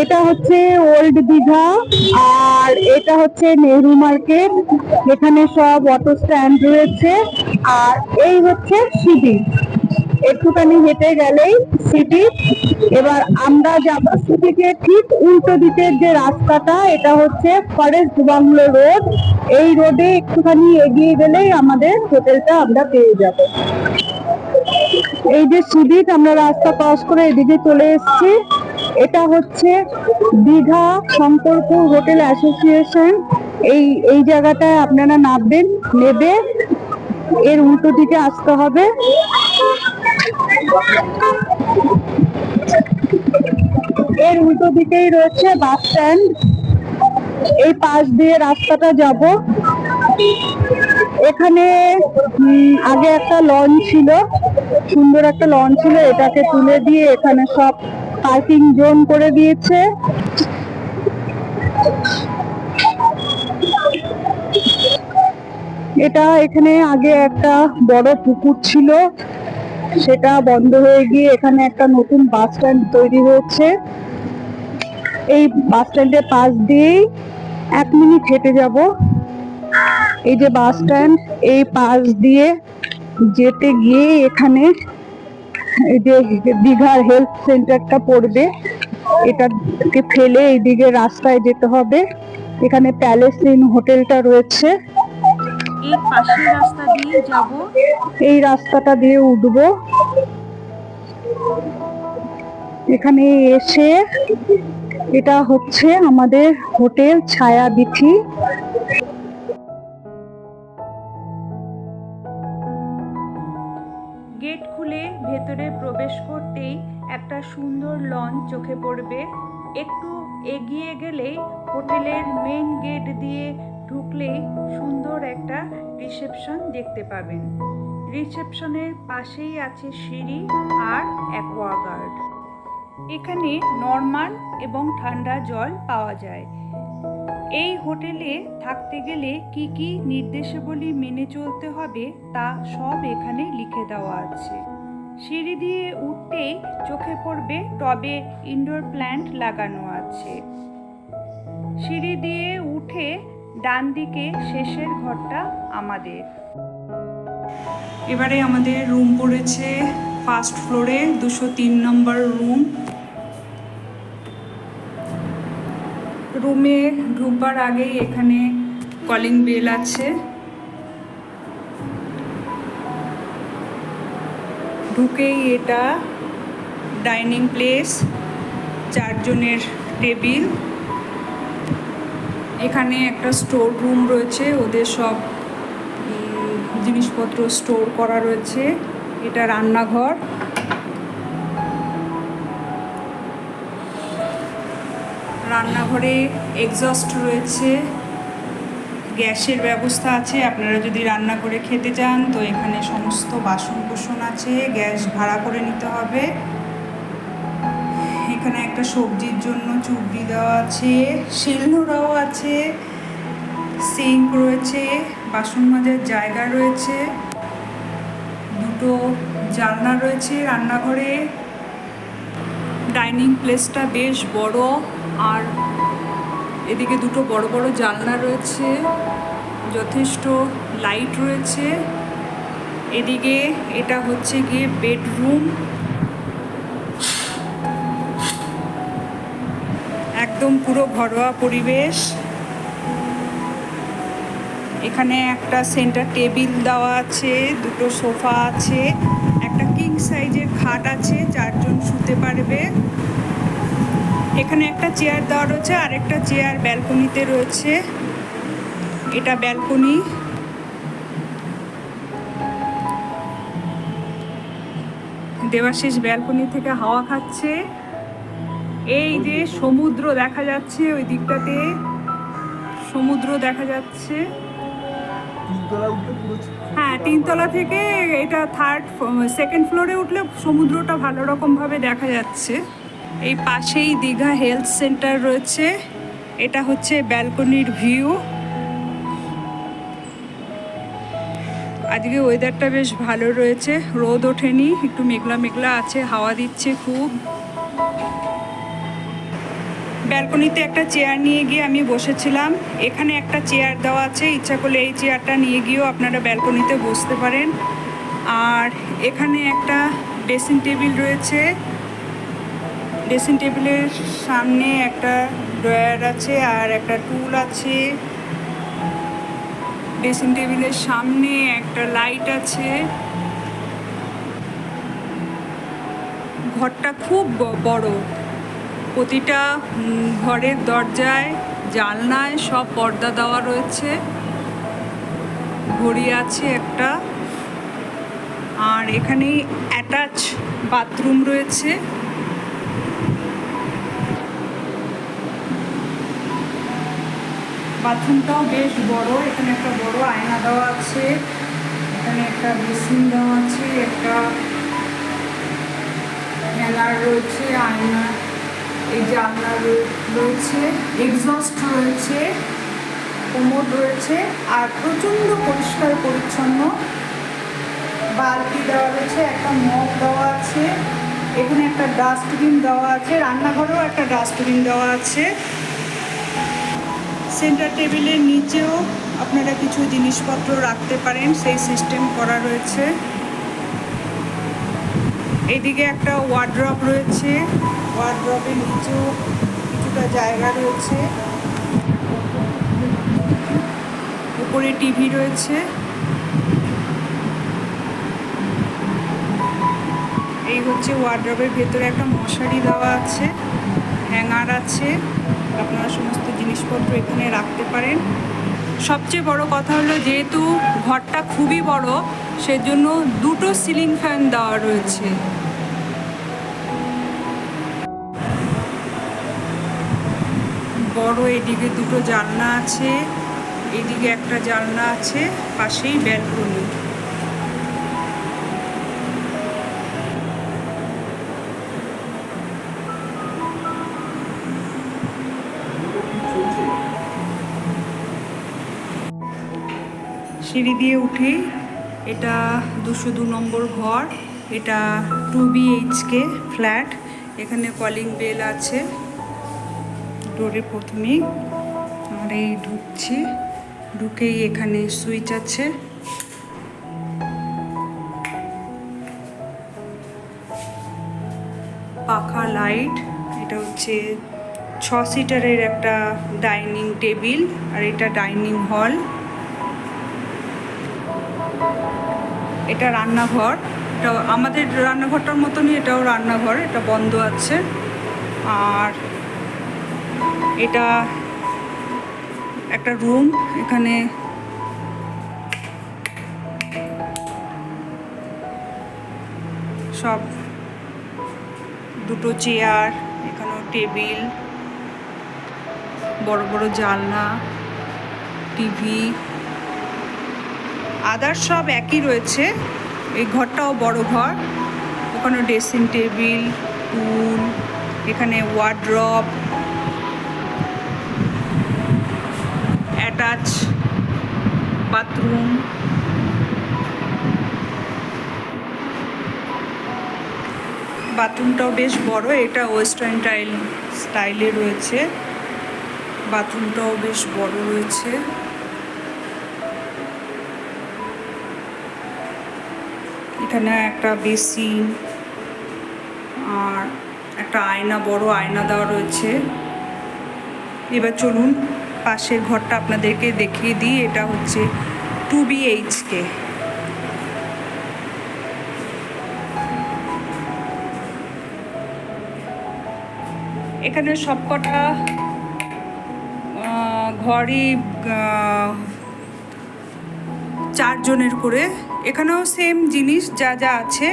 এটা হচ্ছে ওল্ড দীঘা, আর এটা হচ্ছে নেহরু মার্কেট। এখানে সব অটো স্ট্যান্ড রয়েছে, আর এই হচ্ছে সিটি। একটুখানি হেঁটে গেলেই সিটি। এবার আমরা যাব সিটিকে ঠিক উল্টো দিকের যে রাস্তাটা, এটা হচ্ছে ফরেস্ট বাংলো রোড। এই রোডে একটুখানি এগিয়ে গেলেই আমাদের হোটেলটা আমরা পেয়ে যাব। এই যে সুদীপ আমরা রাস্তা ক্রস করে এদিকে চলে এসেছি। এটা হচ্ছে দীঘা শঙ্করপুর হোটেল অ্যাসোসিয়েশন। এই এই জায়গাটায় আপনারা নামবেন, নেবে, এর উল্টো দিকে আসতে হবে। এর উল্টো দিকেই রয়েছে বাস স্ট্যান্ড। এই পাশ দিয়ে রাস্তাটা যাব। এখানে আগে একটা লঞ্চ ছিল, সুন্দর একটা লঞ্চ ছিল, এটাকে তুলে দিয়ে এখানে সব পার্কিং জোন করে দিয়েছে। এটা এখানে আগে একটা বড় পুকুর ছিল। সেটা বন্ধ হয়ে গিয়ে এখানে একটা নতুন বাস স্ট্যান্ড তৈরি হয়েছে। এই বাস স্ট্যান্ডের পাশ দিয়েই এক মিনিট হেঁটে যাব। এই যে বাস স্ট্যান্ড, এই পাশ দিয়ে যেতে গিয়ে এখানে যে দীঘার হেলথ সেন্টারটা পড়বে এটাকে ফেলে এইদিকে রাস্তায় যেতে হবে। এখানে প্যালেস ইন হোটেলটা রয়েছে। এর পাশের রাস্তা দিয়ে যাব। এই রাস্তাটা দিয়ে উঠবো। এখানে এসে এটা হচ্ছে আমাদের হোটেল ছায়া লন চোখে পড়বে। একটু এগিয়ে গেলেই হোটেলের মেন গেট দিয়ে ঢুকলেই সুন্দর একটা রিসেপশন দেখতে পাবেন। রিসেপশনের পাশেই আছে সিঁড়ি আর অ্যাকোয়াগার্ড এখানে নর্মাল এবং ঠান্ডা জল পাওয়া যায়। এই হোটেলে থাকতে গেলে কি কি নির্দেশাবলী মেনে চলতে হবে তা সব এখানে লিখে দেওয়া আছে। সিঁড়ি দিয়ে উঠতেই চোখে পড়বে টবে ইনডোর প্ল্যান্ট লাগানো আছে। সিঁড়ি দিয়ে উঠে ডান দিকে শেষের ঘরটা আমাদের। এবারে আমাদের রুম পড়েছে ফার্স্ট ফ্লোরে দুশো তিন নম্বর রুম রুমে ঢুকবার আগেই এখানে কলিং বেল আছে। ঢুকেই এটা ডাইনিং প্লেস, চারজনের টেবিল। এখানে একটা স্টোর রুম রয়েছে, ওদের সব জিনিসপত্র স্টোর করা রয়েছে। এটা রান্নাঘর। রান্নাঘরে এক্সস্ট রয়েছে। গ্যাসের ব্যবস্থা আছে, আপনারা যদি রান্না করে খেতে চান, তো এখানে সমস্ত বাসন কোসন আছে, গ্যাস ভাড়া করে নিতে হবে। এখানে একটা সবজির জন্য চুবড়ি দেওয়া আছে, শিলনোড়াও আছে, সিঙ্ক রয়েছে, বাসন মাজার জায়গা রয়েছে, দুটো জানলা রয়েছে রান্নাঘরে। ডাইনিং প্লেসটা বেশ বড়, আর এদিকে দুটো বড় বড় জানলা রয়েছে, যথেষ্ট লাইট রয়েছে। এদিকে এটা হচ্ছে গিয়ে বেডরুম একদম পুরো ঘরোয়া পরিবেশ। এখানে একটা সেন্টার টেবিল দেওয়া আছে, দুটো সোফা আছে, একটা কিং সাইজের খাট আছে, চারজন শুতে পারবে। এখানে একটা চেয়ার দেওয়া রয়েছে আর একটা চেয়ার ব্যালকনিতে রয়েছে। এটা ব্যালকনি। দেবাশিস ব্যালকনি থেকে হাওয়া খাচ্ছে। এই যে সমুদ্র দেখা যাচ্ছে ওই দিকটাতে। সমুদ্র দেখা যাচ্ছে। হ্যাঁ তিনতলা থেকে এটা থার্ড সেকেন্ড ফ্লোরে উঠলে সমুদ্রটা ভালো রকমভাবে দেখা যাচ্ছে। এই পাশেই দীঘা হেলথ সেন্টার রয়েছে। এটা হচ্ছে ব্যালকনির ভিউ। আজকে ওয়েদারটা বেশ ভালো রয়েছে, রোদ ওঠেনি, একটু মেঘলা মেঘলা আছে, হাওয়া দিচ্ছে খুব। ব্যালকনিতে একটা চেয়ার নিয়ে গিয়ে আমি বসেছিলাম। এখানে একটা চেয়ার দেওয়া আছে, ইচ্ছা করলে এই চেয়ারটা নিয়ে গিয়েও আপনারা ব্যালকনিতে বসতে পারেন। আর এখানে একটা ড্রেসিং টেবিল রয়েছে। ড্রেসিং টেবিলের সামনে একটা ড্রয়ার আছে আর একটা টুল আছে। ড্রেসিং টেবিলের সামনে একটা লাইট আছে। ঘরটা খুব বড়। প্রতিটা ঘরের দরজায়, জানলায় সব পর্দা দেওয়া রয়েছে। ঘড়ি আছে একটা। আর এখানে অ্যাটাচ বাথরুম রয়েছে। বাথরুমটাও বেশ বড়। এখানে একটা বড় আয়না দেওয়া আছে। এখানে একটা বেসিন দেওয়া আছে। একটা হ্যাঙ্গার রয়েছে, আয়না, এই জানলা রয়ে- রয়েছে এক্সস্ট রয়েছে, কোমর রয়েছে, আর প্রচণ্ড পরিষ্কার পরিচ্ছন্ন। বালতি দেওয়া রয়েছে, একটা মগ দেওয়া আছে। এখানে একটা ডাস্টবিন দেওয়া আছে। রান্নাঘরেও একটা ডাস্টবিন দেওয়া আছে। সেন্টার টেবিলের নিচেও আপনারা কিছু জিনিসপত্র রাখতে পারেন, সেই সিস্টেম করা রয়েছে। এদিকে একটা ওয়ার্ড্রপ রয়েছে, ওয়ার্ড্রপের নিচেও কিছুটা জায়গা রয়েছে। উপরে টিভি রয়েছে। এই হচ্ছে ওয়ার্ড্রপের ভেতরে একটা মশারি দেওয়া আছে, হ্যাঙ্গার আছে। আপনারা সমস্ত জিনিসপত্র এখানে রাখতে পারেন। সবচেয়ে বড় কথা হলো, যেহেতু ঘরটা খুবই বড়, সেজন্য দুটো সিলিং ফ্যান দেওয়া রয়েছে। বড় এদিকে দুটো জানলা আছে, এদিকে একটা জানলা আছে, পাশেই ব্যালকনি। সিঁড়ি দিয়ে উঠে এটা দুশো দু নম্বর ঘর, এটা টু বিএইচকে ফ্ল্যাট, এখানে কলিং বেল আছে। ডোরে প্রথমেই আর এই ঢুকছি, ঢুকেই এখানে সুইচ আছে। পাখা লাইট, এটা হচ্ছে ছ সিটারের একটা ডাইনিং টেবিল, আর এটা ডাইনিং হল। এটা রান্নাঘর। এটা আমাদের রান্নাঘরটার মতনই এটাও রান্নাঘর, এটা বন্ধ আছে। আর এটা একটা রুম, এখানে সব দুটো চেয়ার, এখানেও টেবিল, বড় বড় জানলা, টিভি আদার সব একই রয়েছে। এই ঘরটাও বড় ঘর। ওখানে ড্রেসিং টেবিল, টুল, এখানে ওয়ার্ড্রপ, অ্যাটাচ, বাথরুম। বাথরুমটাও বেশ বড়, এটা ওয়েস্টার্ন টাইল, স্টাইলে রয়েছে। বাথরুমটাও বেশ বড় রয়েছে। এখানে একটা বেসিন আর একটা আয়না, বড় আয়না দেওয়া রয়েছে। এবার চলুন, পাশের ঘরটা আপনাদেরকে দেখিয়ে দিই। এটা হচ্ছে টু বিএইচকে এখানে সবকটা ঘরই চারজনের করে। এখানেও সেম জিনিস, যা যা আছে,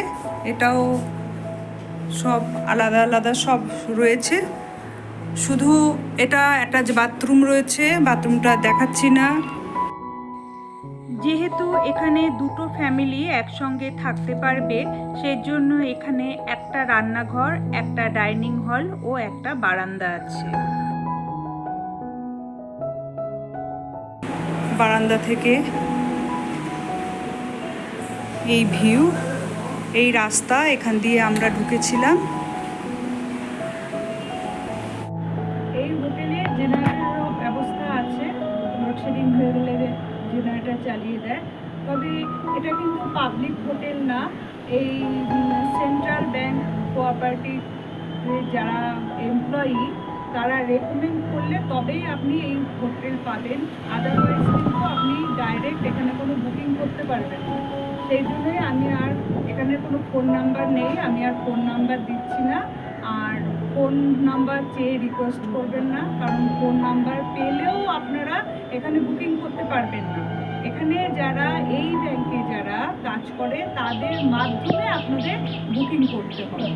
এটাও সব আলাদা আলাদা সব রয়েছে। শুধু এটা অ্যাটাচ বাথরুম রয়েছে বাথরুমটা দেখাচ্ছি না। যেহেতু এখানে দুটো ফ্যামিলি একসঙ্গে থাকতে পারবে, সেজন্য এখানে একটা রান্নাঘর, একটা ডাইনিং হল ও একটা বারান্দা আছে। বারান্দা থেকে এই ভিউ, এই রাস্তা, এখান দিয়ে আমরা ঢুকেছিলাম। এই হোটেলে জেনারেটরেরও ব্যবস্থা আছে। লোডশেডিং হয়ে গেলে জেনারেটর চালিয়ে দেয়। তবে এটা কিন্তু পাবলিক হোটেল না। এই সেন্ট্রাল ব্যাংক কোঅপারেটিভ যারা এমপ্লয়ি, তারা রেকমেন্ড করলে তবেই আপনি এই হোটেল পাবেন। আদারওয়াইজ কিন্তু আপনি ডাইরেক্ট এখানে কোনো বুকিং করতে পারবেন না। সেই জন্যই আমি আর এখানে কোনো ফোন নাম্বার নেই, আমি আর ফোন নাম্বার দিচ্ছি না। আর ফোন নাম্বার চেয়ে রিকোয়েস্ট করবেন না, কারণ ফোন নাম্বার পেলেও আপনারা এখানে বুকিং করতে পারবেন না। এখানে যারা, এই ব্যাংকে যারা কাজ করে, তাদের মাধ্যমে আপনাদের বুকিং করতে হবে।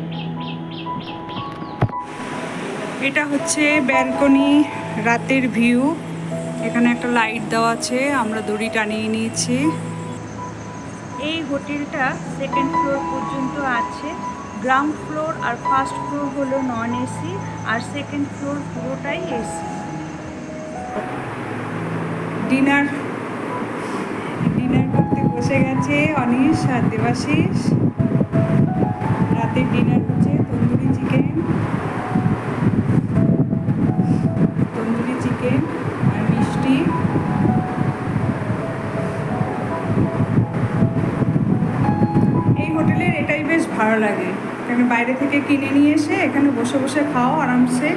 এটা হচ্ছে ব্যালকনি রাতের ভিউ এখানে একটা লাইট দেওয়া আছে, আমরা দড়ি টানিয়ে নিয়েছি। এই হোটেলটা সেকেন্ড ফ্লোর পর্যন্ত আছে। গ্রাউন্ড ফ্লোর আর ফার্স্ট ফ্লোর হলো নন এসি আর সেকেন্ড ফ্লোর পুরোটাই এসি ডিনার ডিনার করতে বসে গেছে অনিশ আর দেবাশিস। বাইরে থেকে কিনে নিয়ে এসে এখানে বসে বসে খাও আরামসে।